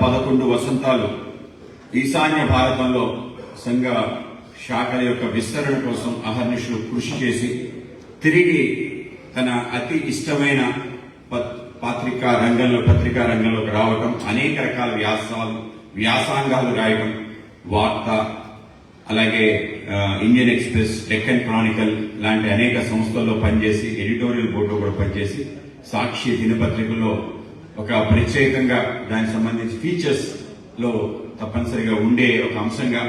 పదకొండు వసంతాలు ఈశాన్య భారతంలో సంఘ శాఖల యొక్క విస్తరణ కోసం అహర్నిషులు కృషి చేసి తిరిగి తన అతి ఇష్టమైన ప- పత్రికా రంగంలో పత్రికా రంగంలోకి రావటం అనేక రకాల వ్యాసాలు వ్యాసాంగాలు రాయడం వార్త అలాగే ఇండియన్ ఎక్స్ప్రెస్ డెక్కన్ క్రానికల్ లాంటి అనేక సంస్థల్లో పనిచేసి ఎడిటోరియల్ బోర్డులో కూడా పనిచేసి సాక్షి దినపత్రికలో ఒక ప్రత్యేకంగా దానికి సంబంధించి ఫీచర్స్లో తప్పనిసరిగా ఉండే ఒక అంశంగా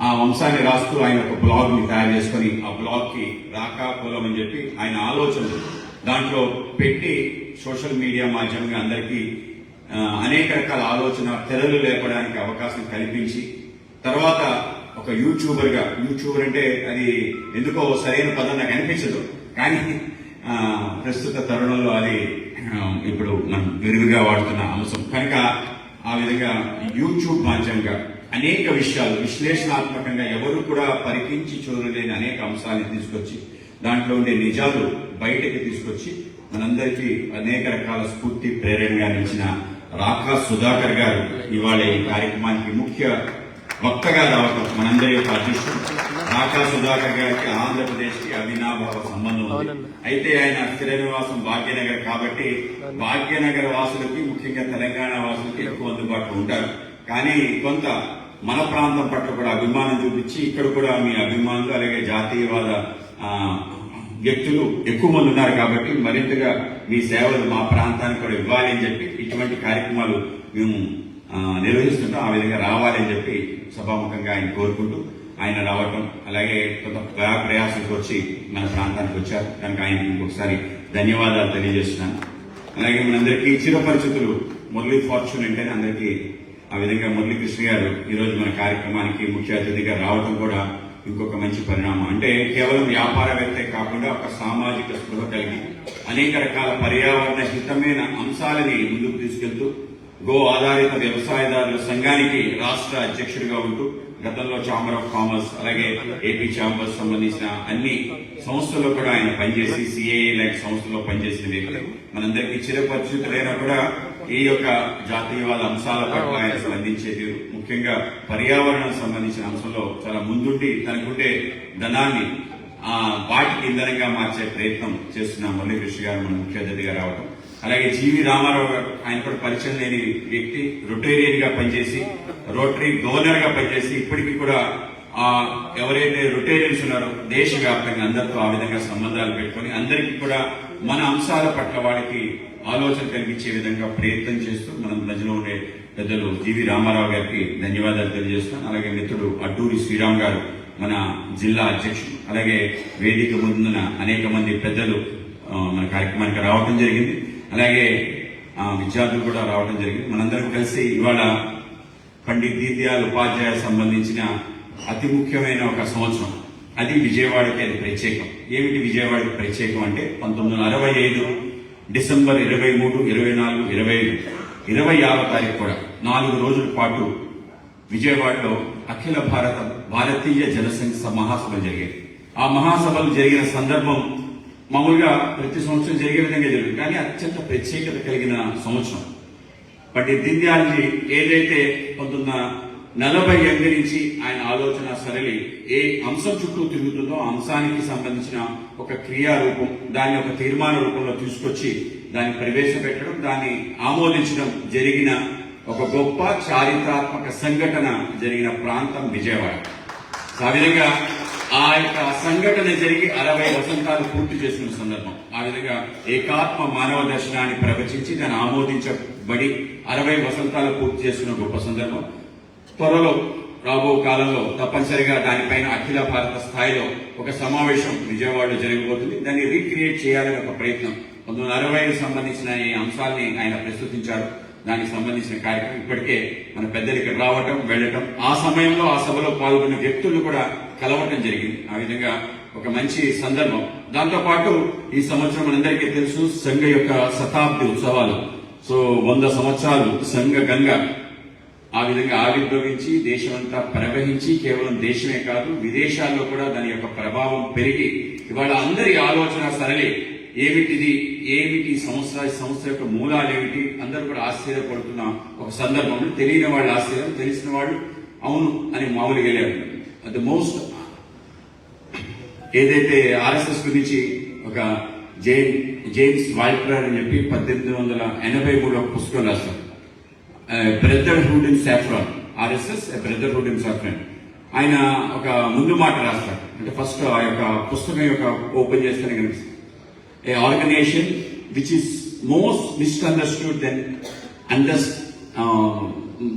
ఆ అంశాన్ని రాస్తూ ఆయన ఒక బ్లాగ్ని తయారు చేసుకొని ఆ బ్లాగ్కి రాకా అని చెప్పి ఆయన ఆలోచనలు దాంట్లో పెట్టి సోషల్ మీడియా మాధ్యమంగా అందరికీ అనేక రకాల ఆలోచన తెరలు లేపడానికి అవకాశం కల్పించి తర్వాత ఒక యూట్యూబర్గా యూట్యూబర్ అంటే అది ఎందుకో సరైన పదం నాకు అనిపించదు. కానీ ప్రస్తుత తరుణంలో అది ఇప్పుడు మనం విరివిగా వాడుతున్న అంశం. కనుక ఆ విధంగా యూట్యూబ్ మాధ్యమంగా అనేక విషయాలు విశ్లేషణాత్మకంగా ఎవరు కూడా పరికించి చూడలేని అనేక అంశాలను తీసుకొచ్చి దాంట్లో ఉండే నిజాలు బయటకి తీసుకొచ్చి మనందరికీ అనేక రకాల స్ఫూర్తి ప్రేరణగా నిలిచిన రాకా సుధాకర్ గారు ఇవాళ ఈ కార్యక్రమానికి ముఖ్య వక్తగా రావటం మనందరి యొక్క అదృష్టం రాకా సుధాకర్ గారికి ఆంధ్రప్రదేశ్కి అవినాభావ సంబంధం ఉంది. అయితే ఆయన స్థిర నివాసం భాగ్యనగర్ కాబట్టి భాగ్యనగర్ వాసులకి ముఖ్యంగా తెలంగాణ వాసులకి ఎక్కువ అందుబాటులో ఉంటారు. కానీ కొంత మన ప్రాంతం పట్ల కూడా అభిమానం చూపించి ఇక్కడ కూడా మీ అభిమానులు అలాగే జాతీయవాద వ్యక్తులు ఎక్కువ మంది ఉన్నారు కాబట్టి మరింతగా మీ సేవలు మా ప్రాంతానికి కూడా ఇవ్వాలి అని చెప్పి ఇటువంటి కార్యక్రమాలు మేము నిర్వహిస్తుంటాం ఆ విధంగా రావాలని చెప్పి సభాముఖంగా ఆయన కోరుకుంటూ ఆయన రావటం అలాగే కొంత ప్రయా- ప్రయాసంకి వచ్చి మన ప్రాంతానికి వచ్చారు. కనుక ఆయన ఇంకొకసారి ధన్యవాదాలు తెలియజేస్తున్నాను. అలాగే మనందరికీ చిరపరిచితులు మురళీ ఫార్చ్యూన్ అంటేనే అందరికీ ఆ విధంగా మురళీకృష్ణ గారు ఈరోజు మన కార్యక్రమానికి ముఖ్య అతిథిగా రావడం కూడా ఇంకొక మంచి పరిణామం. అంటే కేవలం వ్యాపారవేత్తే కాకుండా ఒక సామాజిక స్పృహ కలిగి అనేక రకాల పర్యావరణ హితమైన అంశాలని ముందుకు తీసుకెళ్తూ గో ఆధారిత వ్యవసాయదారుల సంఘానికి రాష్ట్ర అధ్యక్షుడిగా ఉంటూ గతంలో ఛాంబర్ ఆఫ్ కామర్స్ అలాగే ఏపీ ఛాంబర్స్ సంబంధించిన అన్ని సంస్థల్లో కూడా ఆయన పనిచేసి సిఏఏ లాంటి సంస్థల్లో పనిచేసిన వ్యక్తి మనందరికీ చిరపరిచితులైనా కూడా ఈ యొక్క జాతీయవాద అంశాల పట్ల ఆయన స్పందించే తీరు. ముఖ్యంగా పర్యావరణం సంబంధించిన అంశంలో చాలా ముందుండి తనకుంటే ధనాన్ని ఆ వాటికి ఇంధనంగా మార్చే ప్రయత్నం చేస్తున్న మురళీకృష్ణ గారు మన ముఖ్య అతిథిగా రావడం అలాగే జీవి రామారావు గారు ఆయన కూడా పరిచయం లేని వ్యక్తి రొటేరియన్గా పనిచేసి రోటరీ గవర్నర్గా పనిచేసి ఇప్పటికీ కూడా ఆ ఎవరైతే రొటేరియన్స్ ఉన్నారో దేశవ్యాప్తంగా అందరితో ఆ విధంగా సంబంధాలు పెట్టుకొని అందరికీ కూడా మన అంశాల పట్ల వాళ్ళకి ఆలోచన కలిగించే విధంగా ప్రయత్నం చేస్తూ మన మధ్యలో ఉండే పెద్దలు జీవి రామారావు గారికి ధన్యవాదాలు తెలియజేస్తున్నాను. అలాగే మిత్రుడు అడ్డూరి శ్రీరామ్ గారు మన జిల్లా అధ్యక్షుడు. అలాగే వేదిక ముందున అనేక మంది పెద్దలు మన కార్యక్రమానికి రావడం జరిగింది. అలాగే ఆ, విద్యార్థులు కూడా రావడం జరిగింది. మనందరం కలిసి ఇవాళ పండిత్ దీన్ ఉపాధ్యాయ సంబంధించిన అతి ముఖ్యమైన ఒక సంవత్సరం. అది విజయవాడకి అది ప్రత్యేకం. ఏమిటి విజయవాడకి ప్రత్యేకం అంటే పంతొమ్మిది వందల అరవై ఐదు డిసెంబర్ ఇరవై మూడు ఇరవై నాలుగు ఇరవై ఐదు. ఇరవై ఆరో తారీఖు కూడా నాలుగు రోజుల పాటు విజయవాడలో అఖిల భారత భారతీయ జనసంఘ మహాసభలు జరిగాయి. ఆ మహాసభలు జరిగిన సందర్భం మామూలుగా ప్రతి సంవత్సరం జరిగే విధంగా జరుగుతుంది. కానీ అత్యంత ప్రత్యేకత కలిగిన సంవత్సరం. పండిత్ దీన్ ఏదైతే పంతొమ్మిది నలభై ఎనిమిది నుంచి ఆయన ఆలోచన సరళి ఏ అంశం చుట్టూ తిరుగుతుందో అంశానికి సంబంధించిన ఒక క్రియారూపం దాన్ని ఒక తీర్మాన రూపంలో తీసుకొచ్చి దాన్ని ప్రవేశపెట్టడం దాన్ని ఆమోదించడం జరిగిన ఒక గొప్ప చారిత్రాత్మక సంఘటన జరిగిన ప్రాంతం విజయవాడ. ఆ విధంగా ఆ యొక్క సంఘటన జరిగి అరవై వసంతాలు పూర్తి చేసిన సందర్భం. ఆ విధంగా ఏకాత్మ మానవ దర్శనాన్ని ప్రవచించి దాన్ని ఆమోదించబడి అరవై వసంతాలు పూర్తి చేస్తున్న గొప్ప సందర్భం. త్వరలో రాబో కాలంలో తప్పనిసరిగా దానిపైన అఖిల భారత స్థాయిలో ఒక సమావేశం విజయవాడలో జరగబోతుంది. దాన్ని రీక్రియేట్ చేయాలని ఒక ప్రయత్నం. పంతొమ్మిది వందల అరవై సంబంధించిన ఈ అంశాల్ని ఆయన ప్రస్తుతించారు. దానికి సంబంధించిన కార్యక్రమం ఇప్పటికే మన పెద్దలు ఇక్కడ రావటం వెళ్ళటం ఆ సమయంలో ఆ సభలో పాల్గొన్న వ్యక్తులు కూడా కలవటం జరిగింది. ఆ విధంగా ఒక మంచి సందర్భం. దాంతో పాటు ఈ సంవత్సరం మనందరికీ తెలుసు సంఘ యొక్క శతాబ్ది ఉత్సవాలు. సో వంద సంవత్సరాలు సంఘ గంగ. ఆ విధంగా ఆవిర్భవించి దేశమంతా ప్రవహించి కేవలం దేశమే కాదు విదేశాల్లో కూడా దాని యొక్క ప్రభావం పెరిగి ఇవాళ అందరి ఆలోచన సరళి. ఏమిటిది? ఏమిటి సంస్థ? సంస్థ యొక్క మూలాలు ఏమిటి? అందరూ కూడా ఆశ్చర్యపడుతున్న ఒక సందర్భంలో తెలియని వాళ్ళు ఆశ్చర్యం తెలిసిన వాళ్ళు అవును అని మామూలుగా వెళ్ళారు. ద మోస్ట్ ఏదైతే ఆర్ఎస్ఎస్ గురించి ఒక జేమ్ జేమ్స్ వాల్టర్ అని చెప్పి పద్దెనిమిది వందల ఎనభై మూడు ఒక పుస్తకం రాశారు. Brotherhood in saffron. RSS brotherhood in saffron. ఆయన ఒక ముందు మాట రాస్తారు. అంటే ఫస్ట్ ఆ యొక్క పుస్తకం యొక్క ఓపెన్ చేస్తేనే కనిపిస్తుంది. A organisation which is most misunderstood than under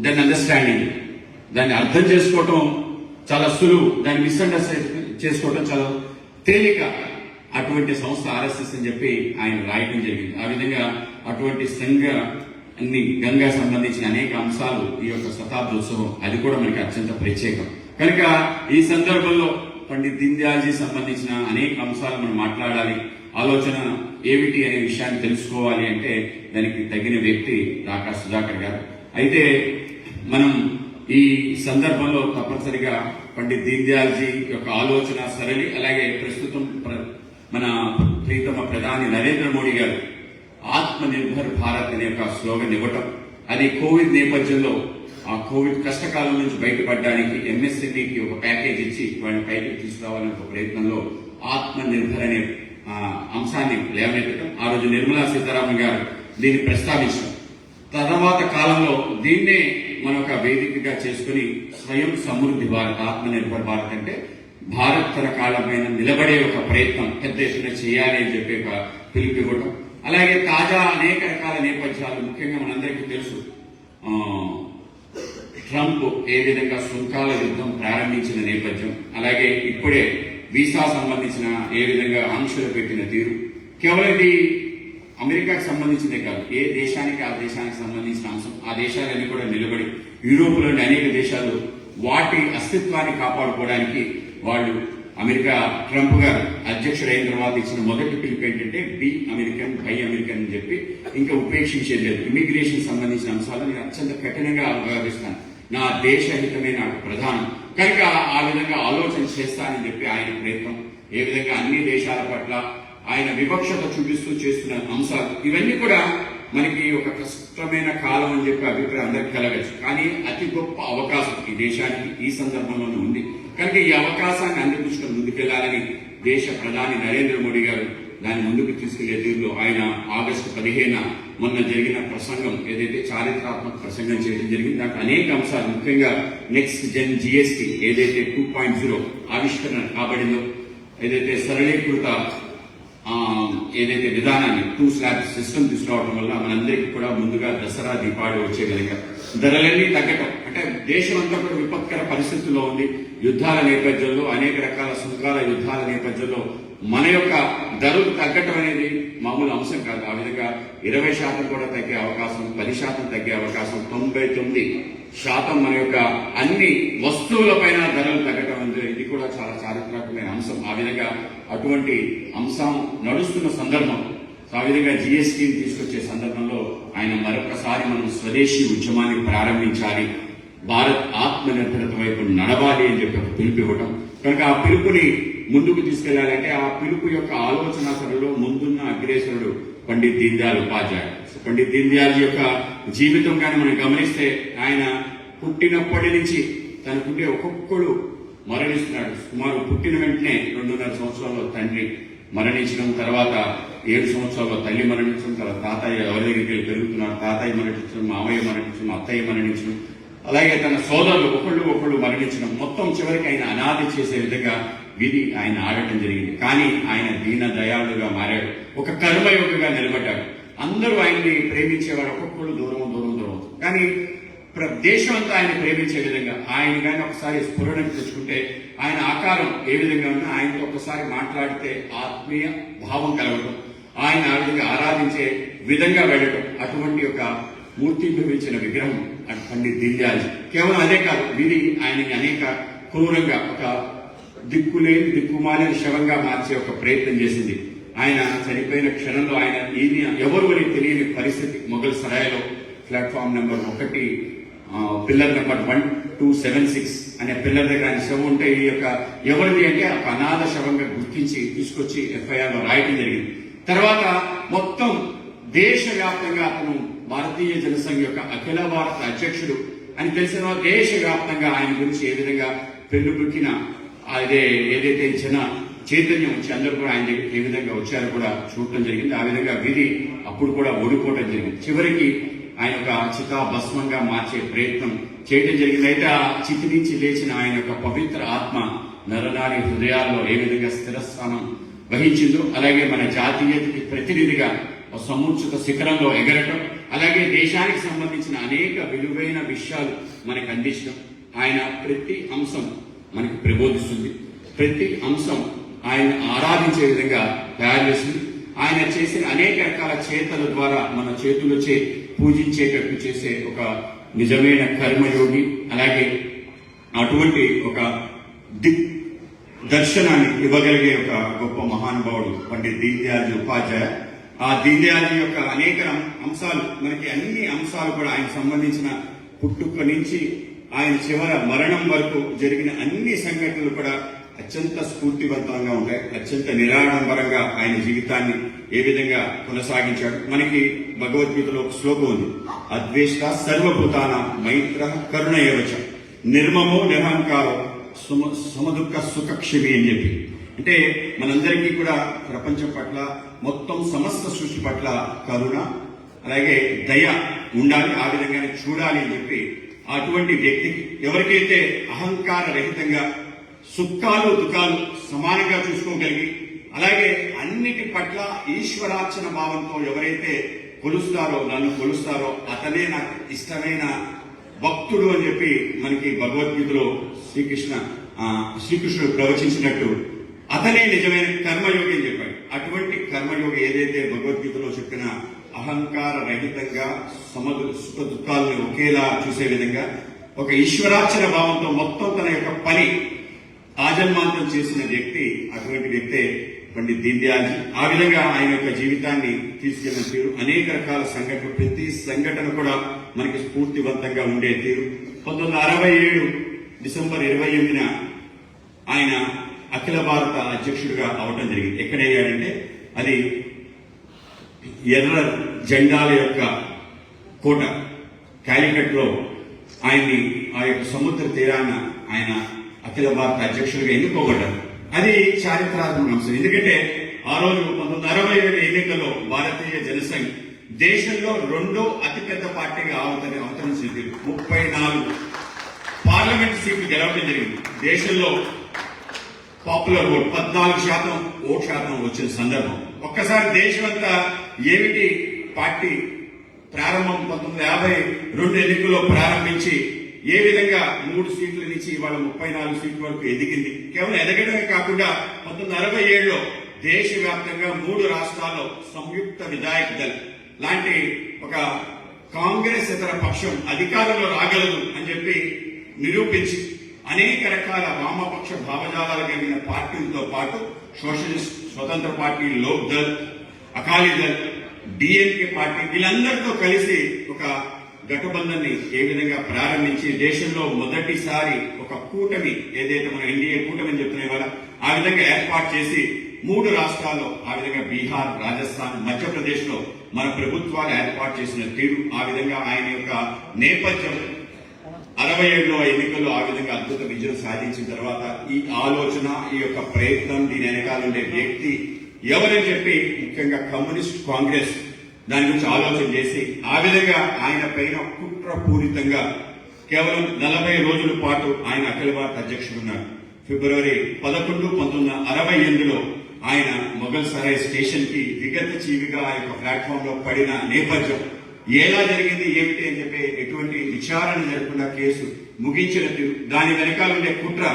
than understanding. దాన్ని అర్థం చేసుకోవటం చాలా సులువు. దాన్ని మిస్అండర్స్టాండింగ్ చేసుకోవటం చాలా తేలిక అటువంటి సంస్థ ఆర్ఎస్ఎస్ అని చెప్పి ఆయన రాయటం జరిగింది. ఆ విధంగా అటువంటి సంఘ అన్ని గంగా సంబంధించిన అనేక అంశాలు ఈ యొక్క శతాబ్దోత్సవం అది కూడా మనకి అత్యంత ప్రత్యేకం. కనుక ఈ సందర్భంలో పండిత్ దీన్ దయాల్జీ సంబంధించిన అనేక అంశాలు మనం మాట్లాడాలి. ఆలోచన ఏమిటి అనే విషయాన్ని తెలుసుకోవాలి అంటే దానికి తగిన వ్యక్తి రాకా సుధాకర్ గారు. అయితే మనం ఈ సందర్భంలో తప్పనిసరిగా పండిత్ దీన్ దయాల్జీ యొక్క ఆలోచన సరళి అలాగే ప్రస్తుతం మన ప్రీతమ ప్రధాని నరేంద్ర మోడీ గారు ఆత్మ నిర్భర్ భారత్ అనే ఒక స్లోగన్ ఇవ్వటం. అది కోవిడ్ నేపథ్యంలో ఆ కోవిడ్ కష్టకాలం నుంచి బయటపడడానికి ఎంఎస్ఎంఈకి ఒక ప్యాకేజ్ ఇచ్చి వాళ్ళని పైకి తీసుకురావాలనే ఒక ప్రయత్నంలో ఆత్మ నిర్భర్ అనే అంశాన్ని లేవనెత్తడం ఆ రోజు నిర్మలా సీతారామన్ గారు దీన్ని ప్రస్తావించడం తర్వాత కాలంలో దీన్నే మన ఒక వేదికగా చేసుకుని స్వయం సమృద్ధి భారత్ ఆత్మనిర్భర్ భారత్ అంటే భారత్ తన పైన నిలబడే ఒక ప్రయత్నం పెద్ద ఎత్తున చేయాలి అని చెప్పి ఒక పిలుపు ఇవ్వడం అలాగే తాజా అనేక రకాల నేపథ్యాలు ముఖ్యంగా మనందరికీ తెలుసు. ఆ, ట్రంప్ ఏ విధంగా సుంకాల యుద్ధం ప్రారంభించిన నేపథ్యం అలాగే ఇప్పుడే వీసా సంబంధించిన ఏ విధంగా ఆంక్షలు పెట్టిన తీరు. కేవలం ఇది అమెరికాకు సంబంధించిందే కాదు. ఏ దేశానికి ఆ దేశానికి సంబంధించిన అంశం. ఆ దేశాలన్నీ కూడా నిలబడి యూరోప్లోని అనేక దేశాలు వాటి అస్తిత్వాన్ని కాపాడుకోవడానికి వాళ్ళు అమెరికా ట్రంప్ గారు అధ్యక్షుడైన తర్వాత ఇచ్చిన మొదటి పిలుపు ఏంటంటే బి అమెరికన్ బై అమెరికన్ అని చెప్పి ఇంకా ఉపేక్షించేది లేదు. ఇమిగ్రేషన్ సంబంధించిన అంశాలు నేను అత్యంత కఠినంగా వ్యవహరిస్తాను నా దేశ హితమే నాకు ప్రధానం. కనుక ఆ విధంగా ఆలోచన చేస్తానని చెప్పి ఆయన ప్రయత్నం. ఏ విధంగా అన్ని దేశాల పట్ల ఆయన వివక్షత చూపిస్తూ చేస్తున్న అంశాలు ఇవన్నీ కూడా మనకి ఒక కష్టమైన కాలం అని చెప్పి అభిప్రాయం అందరికి కలగచ్చు. కానీ అతి గొప్ప అవకాశం ఈ దేశానికి ఈ సందర్భంలోనే ఉంది. కనుక ఈ అవకాశాన్ని అందిపుచ్చుకొని ముందుకెళ్ళాలని దేశ ప్రధాని నరేంద్ర మోడీ గారు దాన్ని ముందుకు తీసుకెళ్ళే తీరులో ఆయన ఆగస్టు పదిహేన మొన్న జరిగిన ప్రసంగం ఏదైతే చారిత్రాత్మక ప్రసంగం చేయడం జరిగింది దానికి అనేక అంశాలు ముఖ్యంగా నెక్స్ట్ జన్ జిఎస్టీ ఏదైతే టూ పాయింట్ జీరో ఆవిష్కరణ కాబడిందో ఏదైతే సరళీకృత ఏదైతే విధానాన్ని టూ స్లాబ్ సిస్టమ్ తీసుకురావడం వల్ల మనందరికీ కూడా ముందుగా దసరా దీపావళి వచ్చే విధంగా ధరలన్నీ తగ్గటం. అంటే దేశం అంతా కూడా విపత్కర పరిస్థితుల్లో ఉంది. యుద్ధాల నేపథ్యంలో అనేక రకాల సుంకాల యుద్ధాల నేపథ్యంలో మన యొక్క ధరలు తగ్గటం అనేది మామూలు అంశం కాదు. ఆ విధంగా ఇరవై శాతం కూడా తగ్గే అవకాశం పది శాతం తగ్గే అవకాశం తొంభై తొమ్మిది శాతం మన యొక్క అన్ని వస్తువులపైన ధరలు తగ్గటం అనేది ఇది కూడా చాలా చారిత్రాత్మకమైన అంశం. ఆ విధంగా అటువంటి అంశం నడుస్తున్న సందర్భం సో ఆ విధంగా జిఎస్టీని తీసుకొచ్చే సందర్భంలో ఆయన మరొకసారి మనం స్వదేశీ ఉద్యమాన్ని ప్రారంభించాలి భారత్ ఆత్మనిర్భరత వైపు నడవాలి అని చెప్పి ఒక పిలుపు ఇవ్వటం. కనుక ఆ పిలుపుని ముందుకు తీసుకెళ్ళాలంటే ఆ పిలుపు యొక్క ఆలోచన సరలో ముందున్న అగ్రేసరుడు పండిత్ దీన్ దయాళ్ ఉపాధ్యాయ పండిత్ దీన్ దయాళ్ యొక్క జీవితం కానీ మనం గమనిస్తే ఆయన పుట్టినప్పటి నుంచి తనకుండే ఒక్కొక్కడు మరణిస్తున్నాడు సుమారు పుట్టిన వెంటనే రెండున్నర సంవత్సరాల్లో తండ్రి మరణించడం తర్వాత ఏడు సంవత్సరాల్లో తల్లి మరణించడం తర్వాత తాతయ్య ఎవరి దగ్గరికి వెళ్ళి పెరుగుతున్నారు? తాతయ్య మరణించడం మామయ్య మరణించడం అత్తయ్య మరణించడం. అలాగే తన సోదరులు ఒకళ్ళు ఒకళ్ళు మరణించడం మొత్తం చివరికి ఆయన అనాథి చేసే విధంగా విధి ఆయన ఆడటం జరిగింది. కానీ ఆయన దీన దయాళుగా మారాడు. ఒక కర్మయోగిగా నిలబడ్డాడు. అందరూ ఆయన్ని ప్రేమించేవారు ఒక్కొక్కళ్ళు దూరం దూరం దూరం కానీ దేశం అంతా ఆయన ప్రేమించే విధంగా ఆయన కానీ ఒకసారి స్ఫురణకు తెచ్చుకుంటే ఆయన ఆకారం ఏ విధంగా ఉన్నా ఆయనతో ఒకసారి మాట్లాడితే ఆత్మీయ భావం కలగడం ఆయన ఆ విధంగా ఆరాధించే విధంగా వెళ్ళడం అటువంటి ఒక మూర్తిభవించిన విగ్రహం అటు పండిత్ దీన్ కేవలం అదే కాదు వీరి ఆయనకి అనేక క్రూరంగా ఒక దిక్కులేని దిక్కుమాలిన శవంగా మార్చే ఒక ప్రయత్నం చేసింది. ఆయన చనిపోయిన క్షణంలో ఆయన ఈయన ఎవరు అని తెలియని పరిస్థితి మొఘల్ సరాయిలో ప్లాట్ఫామ్ నెంబర్ ఒకటి pillar number one two seven six అనే పిల్లర్ దగ్గర ఆయన శవం ఉంటే ఈ యొక్క ఎవరిది అంటే ఒక అనాథ శవంగా గుర్తించి తీసుకొచ్చి ఎఫ్ఐఆర్లో రాయటం జరిగింది. తర్వాత మొత్తం దేశవ్యాప్తంగా అతను భారతీయ జనసంఘ యొక్క అఖిల భారత అధ్యక్షుడు అని తెలిసిన దేశవ్యాప్తంగా ఆయన గురించి ఏ విధంగా పెళ్ళిపుక్కిన అదే ఏదైతే జన చైతన్యం వచ్చి అందరూ కూడా ఆయన దగ్గరికి ఏ విధంగా వచ్చారో కూడా చూడటం జరిగింది. ఆ విధంగా విధి అప్పుడు కూడా ఓడిపోవడం జరిగింది. చివరికి ఆయన యొక్క చితా భస్మంగా మార్చే ప్రయత్నం చేయడం జరిగింది అయితే ఆ చితి నుంచి లేచిన ఆయన యొక్క పవిత్ర ఆత్మ నరనాడి హృదయాల్లో ఏ విధంగా స్థిరస్థానం వహించిందో అలాగే మన జాతీయతకి ప్రతినిధిగా ఒక సముచిత శిఖరంలో ఎగరటం అలాగే దేశానికి సంబంధించిన అనేక విలువైన విషయాలు మనకు అందించడం ఆయన ప్రతి అంశం మనకు ప్రబోధిస్తుంది. ప్రతి అంశం ఆయన ఆరాధించే విధంగా తయారు చేసింది ఆయన చేసిన అనేక రకాల చేతల ద్వారా మన చేతులచే పూజించేటట్టు చేసే ఒక నిజమైన కర్మయోగి అలాగే అటువంటి ఒక దిక్ దర్శనాన్ని ఇవ్వగలిగే ఒక గొప్ప మహానుభావుడు పండిత్ దీన్ ఉపాధ్యాయ. ఆ దీన్ యొక్క అనేక అంశాలు మనకి అన్ని అంశాలు కూడా ఆయన సంబంధించిన పుట్టుక నుంచి ఆయన చివర మరణం వరకు జరిగిన అన్ని సంఘటనలు కూడా అత్యంత స్ఫూర్తివంతంగా ఉంటాయి అత్యంత నిరాడంబరంగా ఆయన జీవితాన్ని ఏ విధంగా కొనసాగించాడు. మనకి భగవద్గీతలో ఒక శ్లోకం ఉంది. అద్వేష్ట సర్వభూతాన మైత్ర కరుణ ఏవచ నిర్మమో నిరహంకారో సుమ సమదుఃఖ సుఖక్షమి అని చెప్పి. అంటే మనందరికీ కూడా ప్రపంచం పట్ల మొత్తం సమస్త సృష్టి పట్ల కరుణ అలాగే దయ ఉండాలి ఆ విధంగానే చూడాలి అని చెప్పి అటువంటి వ్యక్తికి ఎవరికైతే అహంకార రహితంగా సుఖాలు దుఃఖాలు సమానంగా చూసుకోగలిగి అలాగే అన్నిటి పట్ల ఈశ్వరార్చన భావంతో ఎవరైతే కొలుస్తారో నన్ను కొలుస్తారో అతనే నాకు ఇష్టమైన భక్తుడు అని చెప్పి మనకి భగవద్గీతలో శ్రీకృష్ణ శ్రీకృష్ణుడు ప్రవచించినట్టు అతనే నిజమైన కర్మయోగి అని చెప్పాడు. అటువంటి కర్మయోగి ఏదైతే భగవద్గీతలో చెప్పిన అహంకార రహితంగా సమదు సుఖ దుఃఖాలను ఒకేలా చూసే విధంగా ఒక ఈశ్వరార్చన భావంతో మొత్తం తన యొక్క పని ఆజన్మాంతం చేసిన వ్యక్తి అటువంటి వ్యక్తే పండిత్ దీన్ దయాల్జీ ఆ విధంగా ఆయన యొక్క జీవితాన్ని తీసుకెళ్ళిన తీరు. అనేక రకాల సంఘటనలు ప్రతి సంఘటన కూడా మనకి స్ఫూర్తివంతంగా ఉండే తీరు. పంతొమ్మిది అరవై ఏడు డిసెంబర్ ఇరవై ఎనిమిదిన ఆయన అఖిల భారత అధ్యక్షుడిగా అవటం జరిగింది. ఎక్కడయ్యాడంటే అది ఎర్ర జెండాల యొక్క కోట. కాలికట్లో ఆయన్ని ఆ యొక్క సముద్ర తీరాన ఆయన అఖిల భారత అధ్యక్షుడిగా ఎన్నుకోబడ్డారు. అది చారిత్రాత్మక అంశం. ఎందుకంటే ఆ రోజు పంతొమ్మిది అరవై ఏడు ఎన్నికల్లో భారతీయ జనసంఘ్ దేశంలో రెండో అతిపెద్ద పార్టీగా అవతరి అవతరించింది ముప్పై నాలుగు పార్లమెంట్ సీట్లు గెలవడం జరిగింది. దేశంలో పాపులర్ ఓట్ పద్నాలుగు శాతం ఓట్ శాతం వచ్చిన సందర్భం. ఒక్కసారి దేశమంతా ఏమిటి పార్టీ ప్రారంభం? పంతొమ్మిది యాభై రెండు ఎన్నికల్లో ప్రారంభించి ఏ విధంగా మూడు సీట్ల నుంచి ఇవాళ ముప్పై నాలుగు సీట్ల వరకు ఎదిగింది? కేవలం ఎదగడమే కాకుండా పంతొమ్మిది అరవై ఏడులో దేశవ్యాప్తంగా మూడు రాష్ట్రాల్లో సంయుక్త విధాయక దళ్ లాంటి ఒక కాంగ్రెస్ ఇతర పక్షం అధికారంలో రాగలదు అని చెప్పి నిరూపించి అనేక రకాల వామపక్ష భావజాలాలు కలిగిన పార్టీలతో పాటు socialist Swatantra party Lok Dal Akali Dal DMK party వీళ్ళందరితో కలిసి ఒక గఠబంధన్ని ఏ విధంగా ప్రారంభించి దేశంలో మొదటిసారి ఒక కూటమి ఏదైతే మన ఎన్డీఏ కూటమి అని చెప్తున్నాయి వాళ్ళ ఆ విధంగా ఏర్పాటు చేసి మూడు రాష్ట్రాల్లో ఆ విధంగా బీహార్ రాజస్థాన్ మధ్యప్రదేశ్లో మన ప్రభుత్వాలు ఏర్పాటు చేసిన తీరు ఆ విధంగా ఆయన యొక్క నేపథ్యం. అరవై ఏడులో ఎన్నికల్లో ఆ విధంగా అద్భుత విజయం సాధించిన తర్వాత ఈ ఆలోచన ఈ యొక్క ప్రయత్నం దీని వెనకాల ఉండే వ్యక్తి ఎవరని చెప్పి ముఖ్యంగా కమ్యూనిస్ట్ కాంగ్రెస్ దాని గురించి ఆలోచన చేసి ఆ విధంగా ఆయన పైన కుట్రపూరితంగా కేవలం నలభై రోజుల పాటు ఆయన అఖిల భారత అధ్యక్షుడు ఉన్నారు ఫిబ్రవరి పదకొండు పంతొమ్మిది అరవై ఎనిమిదిలో ఆయన మొఘల్ సరాయ్ స్టేషన్కి విగత జీవిగా ఆ యొక్క ప్లాట్ఫామ్లో పడిన నేపథ్యం. ఎలా జరిగింది ఏమిటి అని చెప్పి ఎటువంటి విచారణ జరగకుండా కేసు ముగించిన దాని వెనకాల ఉండే కుట్ర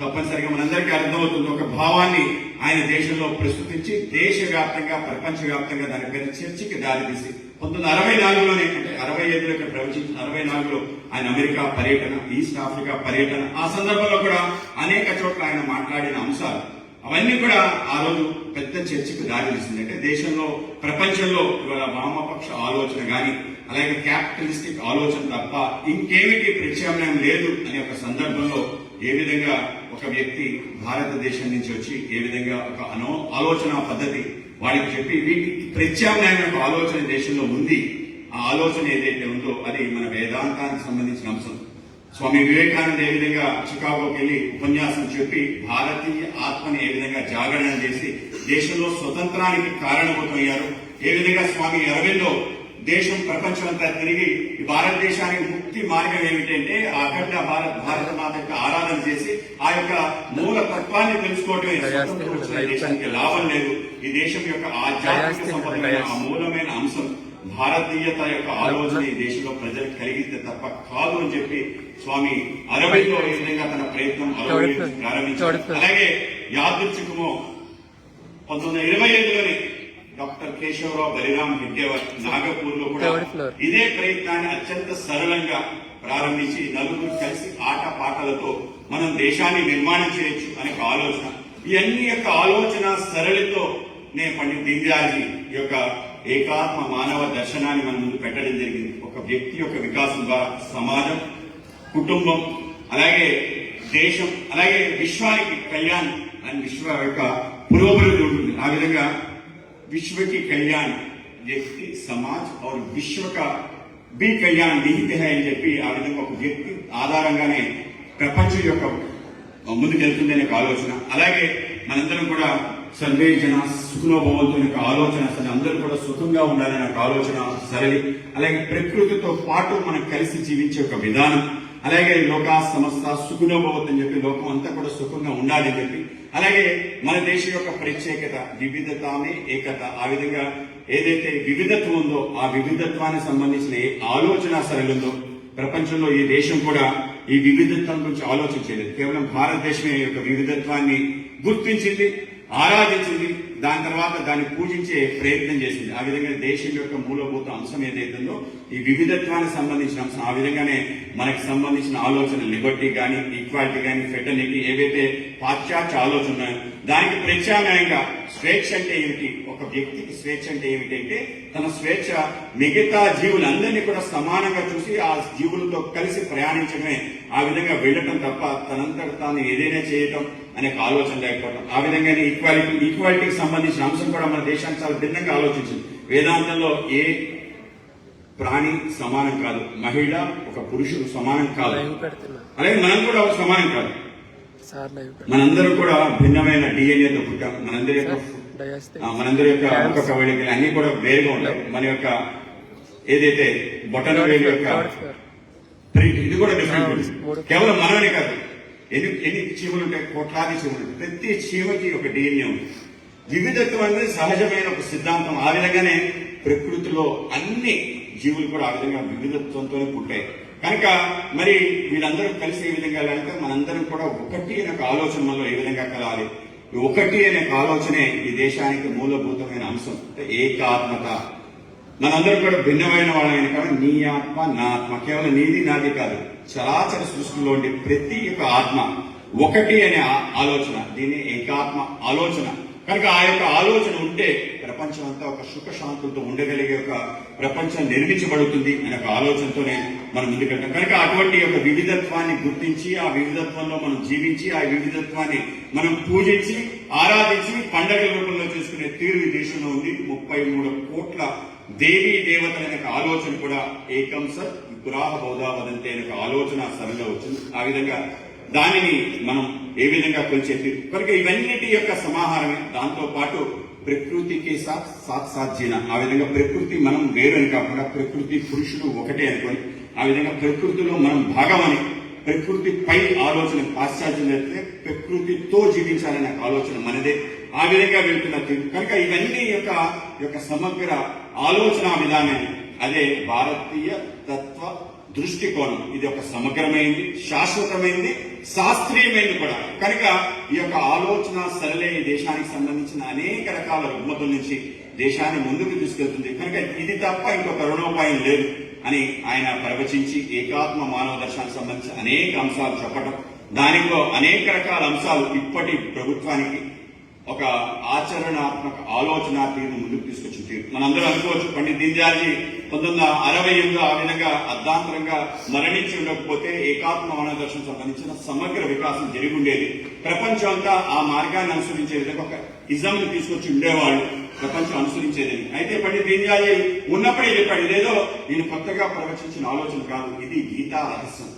తప్పనిసరిగా మనందరికీ అర్థమవుతుంది. ఒక భావాన్ని ఆయన దేశంలో ప్రస్తుతించి దేశవ్యాప్తంగా ప్రపంచవ్యాప్తంగా దాని పేరు చర్చకి దారితీసి పంతొమ్మిది వందల అరవై నాలుగులోనే అంటే అరవై ఐదులో ఇక్కడ ప్రవచించిన అరవై నాలుగులో ఆయన అమెరికా పర్యటన ఈస్ట్ ఆఫ్రికా పర్యటన. ఆ సందర్భంలో కూడా అనేక చోట్ల ఆయన మాట్లాడిన అంశాలు. అవన్నీ కూడా ఆ రోజు పెద్ద చర్చకు దారితీసింది అంటే దేశంలో ప్రపంచంలో ఇవాళ వామపక్ష ఆలోచన కానీ అలాగే క్యాపిటలిస్టిక్ ఆలోచన తప్ప ఇంకేమిటి ప్రత్యామ్నాయం లేదు అనే ఒక సందర్భంలో ఏ విధంగా ఒక వ్యక్తి భారతదేశం నుంచి వచ్చి ఏ విధంగా ఒక అనో ఆలోచన పద్ధతి వాడికి చెప్పి వీటికి ప్రత్యామ్నాయమైన ఒక ఆలోచన దేశంలో ఉంది ఆ ఆలోచన ఏదైతే ఉందో అది మన వేదాంతానికి సంబంధించిన అంశం. స్వామి వివేకానంద ఏ విధంగా చికాగోకి వెళ్ళి ఉపన్యాసం చెప్పి భారతీయ ఆత్మని ఏ విధంగా జాగరణ చేసి దేశంలో స్వతంత్రానికి కారణభూతమయ్యారు ఏ విధంగా స్వామి అరవిందో దేశం ప్రపంచమంతా తిరిగి ఈ భారతదేశానికి ముక్తి మార్గం ఏమిటంటే ఆ అఖండ భారత్ భారత మాత యొక్క ఆరాధన చేసి ఆ యొక్క మూల తత్వాన్ని తెలుసుకోవటమే. వచ్చిన దేశానికి లాభం లేదు. ఈ దేశం యొక్క ఆధ్యాత్మిక సంపదమైన ఆ మూలమైన అంశం భారతీయత యొక్క ఆలోచన ఈ దేశంలో ప్రజలకు కలిగితే తప్ప కాదు అని చెప్పి స్వామి అరవిందో ఈ విధంగా తన ప్రయత్నం అరవై ప్రారంభించారు. అలాగే యాదృచ్ఛికమో పంతొమ్మిది వందల ఇరవై ఐదులోనే డాక్టర్ కేశవరావు బలిరామ్ హెడ్డేవర్ నాగపూర్లో కూడా. ఇదే ప్రయత్నాన్ని అత్యంత సరళంగా ప్రారంభించి నలుగురు కలిసి ఆట పాటలతో మనం దేశాన్ని నిర్మాణం చేయొచ్చు అనే ఒక ఆలోచన. ఇవన్నీ యొక్క ఆలోచన సరళితో నేను పండిత్ దీన్దయాల్జీ యొక్క ఏకాత్మ మానవ దర్శనాన్ని మన ముందు పెట్టడం జరిగింది. ఒక వ్యక్తి యొక్క వికాసం ద్వారా సమాజం కుటుంబం అలాగే దేశం అలాగే విశ్వానికి కళ్యాణ్ అని విశ్వ యొక్క పురోగతి ఉంటుంది. ఆ విధంగా विश्व की कल्याण వ్యక్తి సమాజ్ और విశ్వ का भी కళ్యాణ్ నిహిత హై అని చెప్పి ఆ విధంగా ఒక వ్యక్తి ఆధారంగానే ప్రపంచం యొక్క ముందుకెళ్తుంది అనే ఒక ఆలోచన అలాగే మనందరం కూడా సర్వే జన సుఖనో భవంతు అనే ఒక ఆలోచన అసలు అందరూ కూడా సుఖంగా ఉండాలనే ఒక ఆలోచన సరళి అలాగే ప్రకృతితో పాటు మనం కలిసి జీవించే ఒక విధానం అలాగే లోకా సమస్త సుఖనో అని చెప్పి లోకం అంతా కూడా సుఖంగా ఉండాలి అని చెప్పి. అలాగే మన దేశం యొక్క ప్రత్యేకత వివిధతామే ఏకత. ఆ విధంగా ఏదైతే వివిధత్వం ఉందో ఆ వివిధత్వానికి సంబంధించిన ఏ ఆలోచన సరళి ఉందో ప్రపంచంలో ఈ దేశం కూడా ఈ వివిధత్వం గురించి ఆలోచించలేదు కేవలం భారతదేశమే ఈ యొక్క వివిధత్వాన్ని గుర్తించింది ఆరాధించింది దాని తర్వాత దాన్ని పూజించే ప్రయత్నం చేసింది. ఆ విధంగా దేశం యొక్క మూలభూత అంశం ఏదైతుందో ఈ వివిధత్వానికి సంబంధించిన అంశం ఆ విధంగానే మనకి సంబంధించిన ఆలోచన లిబర్టీ కానీ ఈక్వాలిటీ కానీ ఫెటర్నిటీ ఏవైతే పాశ్చాత్య ఆలోచన ఉన్నాయో దానికి ప్రత్యామ్నాయంగా స్వేచ్ఛ అంటే ఏమిటి? ఒక వ్యక్తికి స్వేచ్ఛ అంటే ఏమిటి అంటే తన స్వేచ్ఛ మిగతా జీవులందరినీ కూడా సమానంగా చూసి ఆ జీవులతో కలిసి ప్రయాణించడమే. ఆ విధంగా వెళ్ళటం తప్ప తనంతట తాను ఏదైనా చేయటం అనే ఆలోచన లేకపోవడం ఆ విధంగానే ఈక్వాలిటీ ఈక్వాలిటీకి సంబంధించిన అంశం కూడా మన దేశానికి చాలా భిన్నంగా ఆలోచించింది. వేదాంతంలో ఏ ప్రాణి సమానం కాదు. మహిళ ఒక పురుషుడు సమానం కాదు. అలాగే మనం కూడా ఒక సమానం కాదు. మనందరం కూడా భిన్నమైన డిఎన్ఏతో పుట్టాం. మనందరి యొక్క మనందరి యొక్క ముఖ కవళికలు అన్ని కూడా వేరుగా ఉంటాయి. మన యొక్క ఏదైతే బొటన వేలు యొక్క ఇది కూడా డిఫరెంట్. కేవలం మనమే కాదు. ఎన్ని ఎన్ని చీమలు ఉంటాయి? కోట్లాది చీమలు ప్రతి చీమకి ఒక డిఎన్ఏ ఉంది. వివిధత్వం అనేది సహజమైన ఒక సిద్ధాంతం. ఆ విధంగానే ప్రకృతిలో అన్ని జీవులు కూడా ఆ విధంగా వివిధత్వంతోనే పుట్టాయి. కనుక మరి వీళ్ళందరూ కలిసి ఏ విధంగా వెళ్ళాలంటే మనందరం కూడా ఒకటి అనే ఒక ఆలోచన మనలో ఏ విధంగా కలవాలి ఒకటి అనే ఒక ఆలోచనే ఈ దేశానికి మూలభూతమైన అంశం. అంటే ఏకాత్మత. మనందరం కూడా భిన్నమైన వాళ్ళమైన కానీ నీ ఆత్మ నా ఆత్మ. కేవలం నీది నాది కాదు. చరాచర సృష్టిలో ఉండే ప్రతి ఒక్క ఆత్మ ఒకటి అనే ఆలోచన దీన్ని ఏకాత్మ ఆలోచన. కనుక ఆ యొక్క ఆలోచన ఉంటే ప్రపంచం అంతా ఒక సుఖ శాంతులతో ఉండగలిగే ఒక ప్రపంచం నిర్మించబడుతుంది అనే ఒక ఆలోచనతోనే మనం ముందుకెళ్తాం కనుక అటువంటి యొక్క వివిధత్వాన్ని గుర్తించి ఆ వివిధత్వంలో మనం జీవించి ఆ వివిధత్వాన్ని మనం పూజించి ఆరాధించి పండగ రూపంలో చేసుకునే తీరు ఈ దేశంలో ఉంది. ముప్పై మూడు కోట్ల దేవీ దేవతల యొక్క ఆలోచన కూడా ఏకం పురాహ బౌధ వదంతే అనే ఒక ఆలోచన సరంగా వచ్చింది. ఆ విధంగా దానిని మనం ఏ విధంగా కొలిచేది? కనుక ఇవన్నిటి యొక్క సమాహారమే. దాంతో పాటు ప్రకృతికి సాత్ సాత్ సాత్ ఆ విధంగా ప్రకృతి మనం వేరు అని కాకుండా ప్రకృతి పురుషుడు ఒకటే అనుకొని ఆ విధంగా ప్రకృతిలో మనం భాగమని ప్రకృతి పై ఆలోచన పాశ్చాత్యం అయితే ప్రకృతితో జీవించాలనే ఆలోచన మనదే. ఆ విధంగా వెళ్తున్న కనుక ఇవన్నీ యొక్క యొక్క సమగ్ర ఆలోచన విధానం అదే భారతీయ తత్వ దృష్టికోణం. ఇది ఒక సమగ్రమైంది శాశ్వతమైంది శాస్త్రీయమైనది కూడా. కనుక ఈ యొక్క ఆలోచన సరళే దేశానికి సంబంధించిన అనేక రకాల రుగ్మతుల నుంచి దేశాన్ని ముందుకు తీసుకెళ్తుంది. కనుక ఇది తప్ప ఇంకొక రుణోపాయం లేదు అని ఆయన ప్రవచించి ఏకాత్మ మానవ దర్శనానికి సంబంధించి అనేక అంశాలు చెప్పడం దానిలో అనేక రకాల అంశాలు ఇప్పటి ప్రభుత్వానికి ఒక ఆచరణాత్మక ఆలోచన తీరును ముందుకు తీసుకొచ్చిన తీరు. మనందరూ అనుకోవచ్చు పండిత్ దీన్ పంతొమ్మిది వందల అరవై ఎనిమిదిలో ఆ విధంగా అర్ధాంతరంగా మరణించి ఉండకపోతే ఏకాత్మ మానవ దర్శనం సంబంధించిన సమగ్ర వికాసం జరిగి ఉండేది ప్రపంచం అంతా ఆ మార్గాన్ని అనుసరించే విధంగా ఒక ఇజం తీసుకొచ్చి ఉండేవాళ్ళు. ప్రపంచం అనుసరించేది. అయితే పండిత్ దీన్యాలి ఉన్నప్పుడే చెప్పాడు ఇదేదో నేను కొత్తగా ప్రవచించిన ఆలోచన కాదు ఇది గీతా రహస్యం.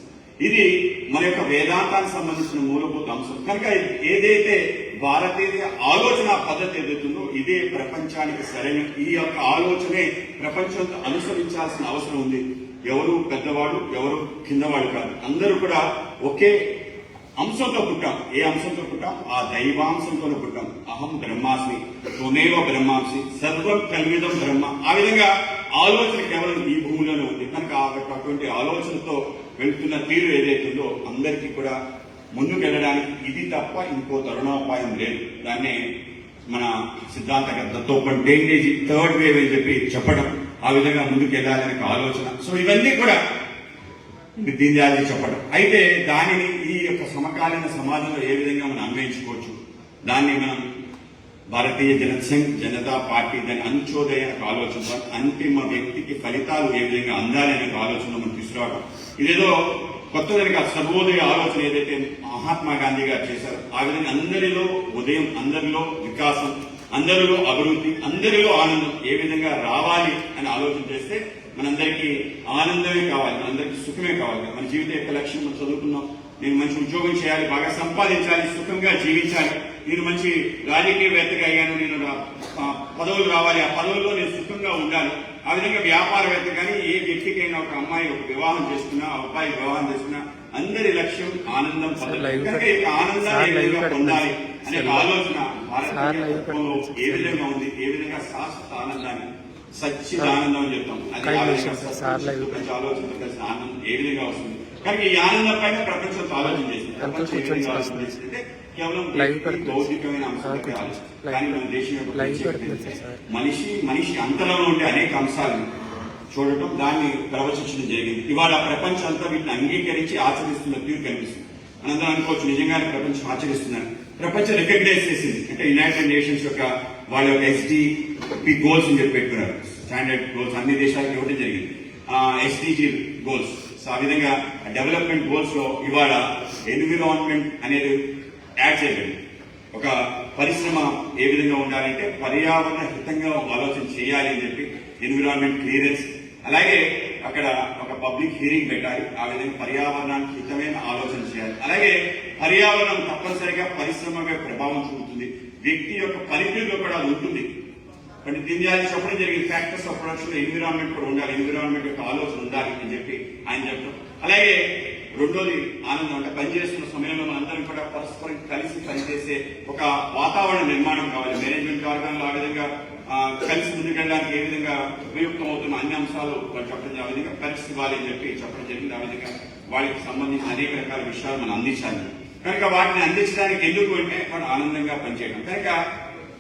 ఇది మన యొక్క వేదాంతానికి సంబంధించిన మూలభూత అంశం. కనుక ఏదైతే భారతీయ ఆలోచన పద్ధతి ఎదుగుతుందో ఇదే ప్రపంచానికి సరైన ఈ యొక్క ఆలోచనే ప్రపంచంతో అనుసరించాల్సిన అవసరం ఉంది. ఎవరు పెద్దవాడు ఎవరు కిందవాడు కాదు. అందరూ కూడా ఒకే అంశంతో పుట్టాం. ఏ అంశంతో పుట్టాం? ఆ దైవాంశంతో పుట్టాం. అహం బ్రహ్మాస్మి త్వమేవ బ్రహ్మాంసి సర్వం కల్విదం బ్రహ్మ. ఆ విధంగా ఆలోచన కేవలం ఈ భూమిలోనే ఉంది. కనుక అటువంటి ఆలోచనతో వెళ్తున్న తీరు ఏదైతుందో అందరికీ కూడా ముందుకెళ్ళడానికి ఇది తప్ప ఇంకో తరుణోపాయం లేదు. దాన్నే మన సిద్ధాంతకర్తతో డేంగేజ్ థర్డ్ వేవ్ అని చెప్పి చెప్పడం. ఆ విధంగా ముందుకెళ్ళాలనే ఒక ఆలోచన. సో ఇవన్నీ కూడా దీని చెప్పడం. అయితే దానిని ఈ యొక్క సమకాలీన సమాజంలో ఏ విధంగా మనం అన్వయించుకోవచ్చు? దాన్ని మనం భారతీయ జనసంఘ్ జనతా పార్టీ దాని అంత్యోదయ ఆలోచన. అంతిమ వ్యక్తికి ఫలితాలు ఏ విధంగా అందాలి అనే ఆలోచన మనం తీసుకురావడం ఇదేదో కొత్తదని కాదు సర్వోదయ ఆలోచన ఏదైతే మహాత్మా గాంధీ గారు చేశారు ఆ విధంగా అందరిలో ఉదయం అందరిలో వికాసం అందరిలో అభివృద్ధి అందరిలో ఆనందం ఏ విధంగా రావాలి అని ఆలోచన చేస్తే మనందరికీ ఆనందమే కావాలి మనందరికీ సుఖమే కావాలి. మన జీవితం యొక్క లక్ష్యం మనం చదువుకున్నాం. నేను మంచి ఉద్యోగం చేయాలి బాగా సంపాదించాలి సుఖంగా జీవించాలి. నేను మంచి రాజకీయవేత్తగా అయ్యాను నేను పదవులు రావాలి. ఆ పదవుల్లో నేను సుఖంగా ఉండాలి. ఆ విధంగా వ్యాపారవేత్త కానీ ఏ వ్యక్తికైనా ఒక అమ్మాయి ఒక వివాహం చేసుకున్నా అబ్బాయి వివాహం చేసుకున్నా అందరి లక్ష్యం ఆనందం కనుక ఈ ఆనందాన్ని. పొందాలి అనే ఆలోచన సార్ భారతీయ లైవ్ తత్వంలో పెడుతున్నారు. ఏ విధంగా ఉంది? ఏ విధంగా శాశ్వత ఆనందాన్ని సచ్చిత ఆనందం అని చెప్తాం. అది కై ఆ విధంగా విషయం సార్, సార్ లైవ్ ప్రపంచ ఆలోచనతో కలిసిన ఆనందం ఏ విధంగా వస్తుంది? కానీ ఈ ఆనందం పైన ప్రపంచంతో ఆలోచన ఏ కూర్చొని చేస్తుంది. లైవ్ పెడుతుంది. Live sir. మనిషి మనిషి అంతరంలో ఉండే అనేక అంశాలను చూడటం దాన్ని ప్రవచించడం జరిగింది. ఇవాళ ప్రపంచం అంతా వీటిని అంగీకరించి ఆచరిస్తున్న తీరు కనిపిస్తుంది. మనందరం అనుకోవచ్చు నిజంగానే ప్రపంచం ఆచరిస్తున్నారు. ప్రపంచం రికగ్నైజ్ చేసింది. అంటే యునైటెడ్ నేషన్స్ యొక్క వాళ్ళ యొక్క ఎస్డిపి గోల్స్ అని చెప్పి పెట్టుకున్నారు. స్టాండర్డ్ గోల్స్ అన్ని దేశాలకు ఇవ్వడం జరిగింది. ఎస్డిజి గోల్స్ సో ఆ విధంగా డెవలప్మెంట్ గోల్స్లో ఇవాళ ఎన్విరాన్మెంట్ అనేది యాడ్ చేయండి ఒక పరిశ్రమ ఏ విధంగా ఉండాలంటే పర్యావరణ హితంగా ఆలోచన చేయాలి అని చెప్పి ఎన్విరాన్మెంట్ క్లియరెన్స్ అలాగే అక్కడ ఒక పబ్లిక్ హియరింగ్ పెట్టాలి ఆ విధంగా పర్యావరణానికి హితమైన ఆలోచన చేయాలి. అలాగే పర్యావరణం తప్పనిసరిగా పరిశ్రమ ప్రభావం చూపుతుంది. వ్యక్తి యొక్క పనితీరులో కూడా ఉంటుంది. అంటే దీని చేయాలి చెప్పడం జరిగింది. ఫ్యాక్టర్స్ ఆఫ్ ప్రొడక్షన్ ఎన్విరాన్మెంట్ కూడా ఉండాలి. ఎన్విరాన్మెంట్ యొక్క ఆలోచన ఉండాలి అని చెప్పి ఆయన చెప్పడం. అలాగే రెండోది ఆనందం అంటే పనిచేస్తున్న సమయంలో మనందరం కూడా పరస్పరం కలిసి పనిచేసే ఒక వాతావరణ నిర్మాణం కావాలి. మేనేజ్మెంట్ ఆర్గాన్లు ఆ విధంగా కలిసి ముందుకెళ్ళడానికి ఏ విధంగా ఉపయుక్తం అవుతున్న అన్ని అంశాలు చెప్పడం ఆ విధంగా కలిసి ఇవ్వాలి అని చెప్పి చెప్పడం జరిగింది. ఆ విధంగా వాళ్ళకి సంబంధించిన అనేక రకాల విషయాలు మనం అందించాలి. కనుక వాటిని అందించడానికి ఎందుకు అంటే వాడు ఆనందంగా పనిచేయడం. కనుక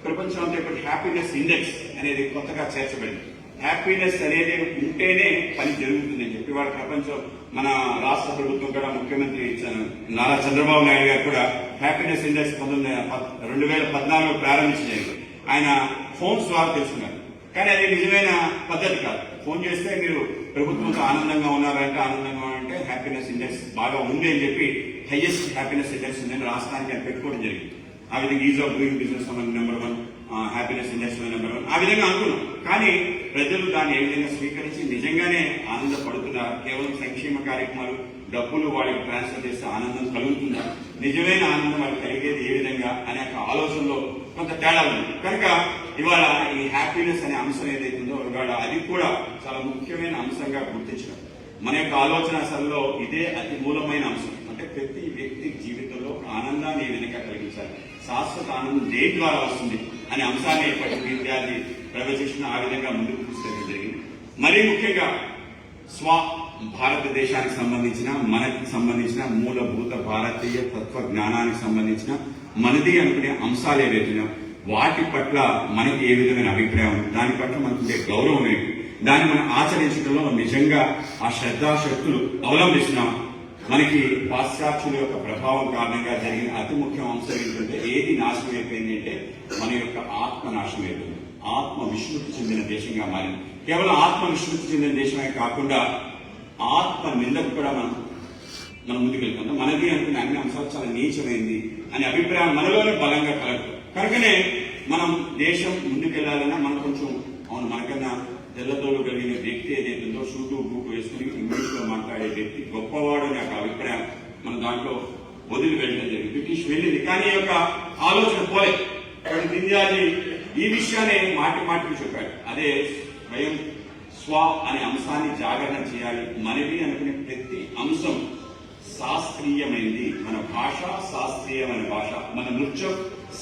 ప్రపంచంలో ఇప్పుడు హ్యాపీనెస్ ఇండెక్స్ అనేది కొత్తగా చేర్చబడింది. హ్యాపీనెస్ అనేది ఉంటేనే పని జరుగుతుంది అని చెప్పి వాడు ప్రపంచం మన రాష్ట్ర ప్రభుత్వం కూడా ముఖ్యమంత్రి నారా చంద్రబాబు నాయుడు గారు కూడా హ్యాపీనెస్ ఇండెక్స్ పంతొమ్మిది రెండు వేల పద్నాలుగులో ప్రారంభించలేదు ఆయన ఫోన్స్ ద్వారా తెలుసుకున్నారు కానీ అది నిజమైన పద్ధతి కాదు. ఫోన్ చేస్తే మీరు ప్రభుత్వంతో ఆనందంగా ఉన్నారంటే ఆనందంగా ఉన్నారంటే హ్యాపీనెస్ ఇండెక్స్ బాగా ఉంది అని చెప్పి హైయెస్ట్ హ్యాపీనెస్ ఇండెక్స్ ఉందని రాష్ట్రానికి పెట్టుకోవడం జరిగింది. ఆ విధంగా ease of doing business number one happiness industry number one ఆ విధంగా అనుకున్నాం. కానీ ప్రజలు దాన్ని ఏ విధంగా స్వీకరించి నిజంగానే ఆనందపడుతుందా కేవలం సంక్షేమ కార్యక్రమాలు డబ్బులు వాళ్ళకి ట్రాన్స్ఫర్ చేస్తే ఆనందం కలుగుతుందా? నిజమైన ఆనందం వాళ్ళకి కలిగేది ఏ విధంగా అనే ఒక ఆలోచనలో కొంత తేడా ఉంది. కనుక ఇవాళ ఈ హ్యాపీనెస్ అనే అంశం ఏదైతుందో ఇవాళ అది కూడా చాలా ముఖ్యమైన అంశంగా గుర్తించడం. మన యొక్క ఆలోచన అసలులో ఇదే అతి మూలమైన అంశం. అంటే ప్రతి వ్యక్తి జీవితంలో ఆనందాన్ని ఏ విధంగా కలిగించాలి? శాశ్వత ఆనందం దేని ద్వారా వస్తుంది అనే అంశాన్ని ఇప్పటి విద్యార్థి ప్రవచించిన ఆ విధంగా ముందుకు తీసుకెళ్ళడం జరిగింది. మరీ ముఖ్యంగా స్వ భారతదేశానికి సంబంధించిన మనకి సంబంధించిన మూలభూత భారతీయ తత్వ జ్ఞానానికి సంబంధించిన మనది అనుకునే అంశాలు ఏవైతున్నాయో వాటి పట్ల మనకి ఏ విధమైన అభిప్రాయం దాని పట్ల మనకుండే గౌరవం ఏంటి? దాన్ని మనం ఆచరించడంలో నిజంగా ఆ శ్రద్ధాశక్తులు అవలంబిస్తున్నాం. మనకి పాశ్చాత్యుల యొక్క ప్రభావం కారణంగా జరిగిన అతి ముఖ్య అంశం ఏంటంటే ఏది నాశనం అయిపోయింది అంటే మన యొక్క ఆత్మ నాశనం అయిపోయింది. ఆత్మ విష్ణుకి చెందిన దేశంగా మారింది. కేవలం ఆత్మ విశ్రుతి చెందిన దేశమే కాకుండా ఆత్మ నిందకు కూడా మనం మనం ముందుకెళ్తాం మనది అనుకునే అన్ని అంశాలు చాలా నీచమైంది అనే అభిప్రాయం మనలోనే బలంగా కలగదు. కనుకనే మనం దేశం ముందుకెళ్ళాలన్నా మనం కొంచెం అవును మనకన్నా తెల్లతోలు కలిగిన వ్యక్తి ఏదైతుందో షూటు బూటు వేసుకుని ఇంగ్లీష్లో మాట్లాడే వ్యక్తి గొప్పవాడు అనే ఒక అభిప్రాయం. మన దాంట్లో వదిలి వెళ్ళడం జరిగింది. బ్రిటిష్ వెళ్ళింది. కానీ యొక్క ఆలోచన పోలే. కానీ ఇండియాజీ ఈ విషయాన్ని మాటి మాటికి చెప్పాడు. అదే స్వయం స్వ అనే అంశాన్ని జాగరణ చేయాలి. మనది అనుకునే ప్రతి అంశం శాస్త్రీయమైనది మన భాష శాస్త్రీయమైన భాష. మన నృత్యం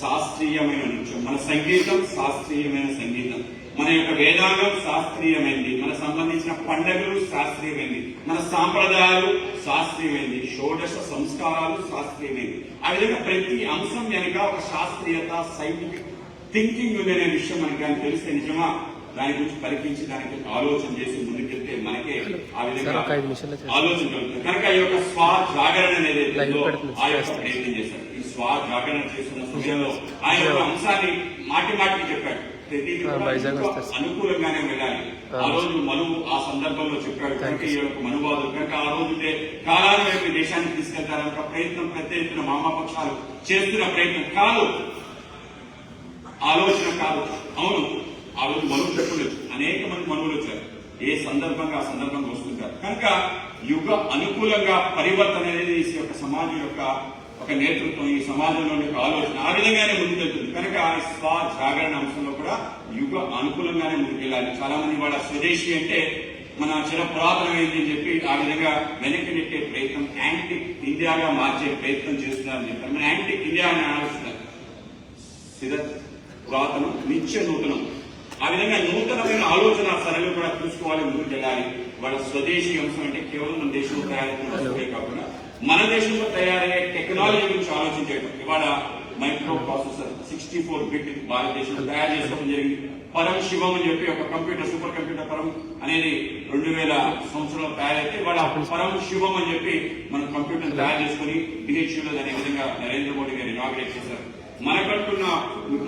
శాస్త్రీయమైన నృత్యం. మన సంగీతం శాస్త్రీయమైన సంగీతం. మన యొక్క వేదాంగం శాస్త్రీయమైనది మన సంబంధించిన పండగలు శాస్త్రీయమైనది మన సాంప్రదాయాలు శాస్త్రీయమైనది షోడశ సంస్కారాలు శాస్త్రీయమైనది ఆ విధంగా ప్రతి అంశం వెనుక ఒక శాస్త్రీయత సైంటిఫిక్ థింకింగ్ ఉంది అనే విషయం మనకి కానీ తెలిస్తే నిజమా? దాని గురించి పరికించి దానికి ఆలోచన చేసి ముందుకెళ్తే మనకే ఆ విధంగా. ఆలోచన కలుగుతుంది. కనుక ఈ యొక్క స్వ జాగరణ అనేది. ఆ యొక్క ప్రయత్నం చేశాడు ఈ స్వ జాగరణ చేస్తున్న సమయంలో ఆ యొక్క అంశాన్ని మాటి మాటికి చెప్పాడు. ప్రతిదీ. అనుకూలంగానే వెళ్ళాలి. ఆ, రోజు మనువు ఆ సందర్భంలో చెప్పాడు. యొక్క మనువాదులు కనుక ఆ రోజు కాలాన్ని వైపు దేశాన్ని తీసుకెళ్తారని ఒక ప్రయత్నం పెద్ద ఎత్తున మామాపక్షాలు చేస్తున్న ప్రయత్నం కాదు. ఆలోచన కాదు. అవును ఆ రోజు మనువు చెప్పలేదు అనేక మంది మనువులు వచ్చారు. ఏ సందర్భంగా ఆ సందర్భంగా వస్తుంటారు? కనుక యుగ అనుకూలంగా పరివర్తన అనేది ఈ యొక్క సమాజం యొక్క ఒక నేతృత్వం ఈ సమాజంలోని ఆలోచన ఆ విధంగానే ముందుకెళ్తుంది. కనుక ఆ స్వ జాగరణ అంశంలో కూడా యుగ అనుకూలంగానే ముందుకెళ్ళాలి. చాలా మంది వాళ్ళ స్వదేశీ అంటే మన చిర పురాతనమైంది అని చెప్పి ఆ విధంగా వెనక్కి నెట్టే ప్రయత్నం యాంటిక్ ఇండియాగా మార్చే ప్రయత్నం చేస్తున్నారని చెప్పారు. మన యాంటిక్ ఇండియా అని ఆలోచిస్తారు స్థిర పురాతనం నిత్య నూతనం. ఆ విధంగా నూతనమైన ఆలోచన సరళి కూడా చూసుకోవాలి ముందుకెళ్ళాలి. వాళ్ళ స్వదేశీ అంశం అంటే కేవలం మన దేశంలో తయారైన వస్తువులే కాకుండా మన దేశంలో తయారయ్యే టెక్నాలజీ గురించి ఆలోచించేయడం ఇవాళ micro processor sixty four bit భారతదేశంలో తయారు చేసుకోవడం జరిగింది. పరం శివం అని చెప్పి ఒక కంప్యూటర్ సూపర్ కంప్యూటర్ పరం అనేది రెండు వేల సంవత్సరంలో తయారైతే ఇవాళ పరం శివం అని చెప్పి మనం కంప్యూటర్ తయారు చేసుకుని డిహెచ్యూలో అనే విధంగా నరేంద్ర మోడీ గారు ఇనాగ్రేట్ చేశారు. మనకంటున్న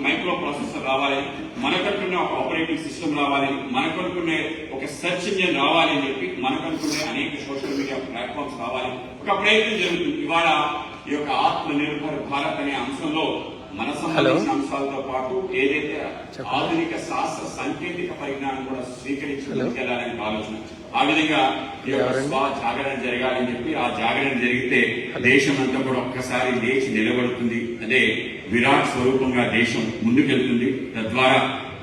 మైక్రో ప్రాసెసర్ రావాలి మనకంటున్న ఒక ఆపరేటింగ్ సిస్టమ్ రావాలి మనకంటున్నే ఒక సెర్చ్ ఇంజిన్ రావాలి అని చెప్పి మనకంటున్నే అనేక సోషల్ మీడియా ప్లాట్ఫామ్స్ రావాలి ఒక ప్రయత్నం జరుగుతుంది ఇవాళ ఈ యొక్క ఆత్మ నిర్భర్ భారత్ అనే అంశంలో మన సంబంధించిన అంశాలతో పాటు ఏదైతే. ఆధునిక శాస్త్ర సాంకేతిక పరిజ్ఞానం కూడా స్వీకరించి హలో. ముందుకెళ్ళాలనే ఆలోచన ఆ విధంగా ఈ యొక్క? స్వ జాగరణ జరగాలని చెప్పి ఆ జాగరణ జరిగితే దేశం అంతా కూడా ఒక్కసారి లేచి నిలబడుతుంది అదే విరాట్ స్వరూపంగా దేశం ముందుకెళ్తుంది. తద్వారా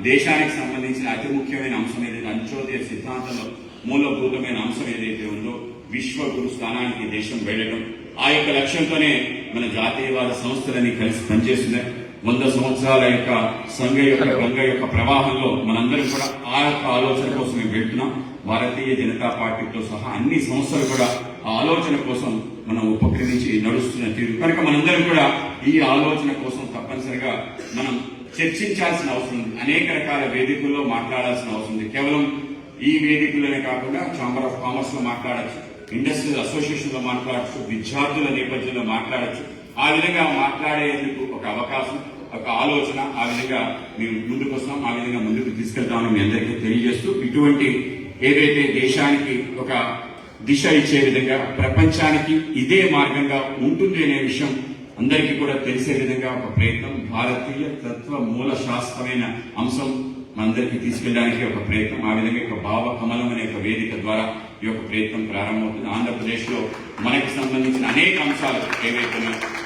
దేశానికి సంబంధించిన అతి ముఖ్యమైన అంశం ఏదైతే అంత్యోదయ సిద్ధాంతంలో మూలభూతమైన అంశం ఏదైతే ఉందో విశ్వ గురు స్థానానికి దేశం వెళ్ళడం. ఆ యొక్క లక్ష్యంతోనే మన జాతీయవాద సంస్థలని కలిసి పనిచేస్తున్నాయి. వంద సంవత్సరాల యొక్క సంఘ యొక్క గంగ యొక్క ప్రవాహంలో మనందరం కూడా ఆ యొక్క ఆలోచన కోసం మేము వెళ్తున్నాం. భారతీయ జనతా పార్టీతో సహా అన్ని సంస్థలు కూడా ఆ ఆలోచన కోసం మనం ఉపక్రమించి నడుస్తున్న తీరు. కనుక మనందరం కూడా ఈ ఆలోచన కోసం తప్పనిసరిగా మనం చర్చించాల్సిన అవసరం ఉంది. అనేక రకాల వేదికల్లో మాట్లాడాల్సిన అవసరం ఉంది. కేవలం ఈ వేదికలోనే కాకుండా ఛాంబర్ ఆఫ్ కామర్స్లో మాట్లాడచ్చు. ఇండస్ట్రియల్ అసోసియేషన్లో మాట్లాడచ్చు. విద్యార్థుల నేపథ్యంలో మాట్లాడచ్చు. ఆ విధంగా మాట్లాడేందుకు ఒక అవకాశం ఒక ఆలోచన ఆ విధంగా మేము ముందుకు వస్తాం ఆ విధంగా ముందుకు తీసుకెళ్తామని మీ అందరికీ తెలియజేస్తూ ఇటువంటి ఏదైతే దేశానికి ఒక దిశ ఇచ్చే విధంగా ప్రపంచానికి ఇదే మార్గంగా ఉంటుంది అనే విషయం అందరికీ కూడా తెలిసే విధంగా ఒక ప్రయత్నం భారతీయ తత్వ మూల శాస్త్రమైన అంశం మనందరికీ తీసుకెళ్ళడానికి ఒక ప్రయత్నం ఆ విధంగా ఒక భావ కమలం అనే ఒక వేదిక ద్వారా ఈ యొక్క ప్రయత్నం ప్రారంభమవుతుంది. ఆంధ్రప్రదేశ్లో మనకి సంబంధించిన అనేక అంశాలు ఏవైతే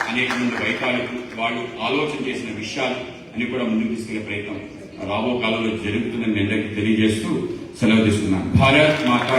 అనేక మంది వైకాలికులు వాళ్ళు ఆలోచన చేసిన విషయాలు అని కూడా ముందుకు తీసుకెళ్ళే ప్రయత్నం రాబో కాలంలో జరుగుతుందని అందరికీ తెలియజేస్తూ సెలవు తీసుకున్నాను భారత్ మాతా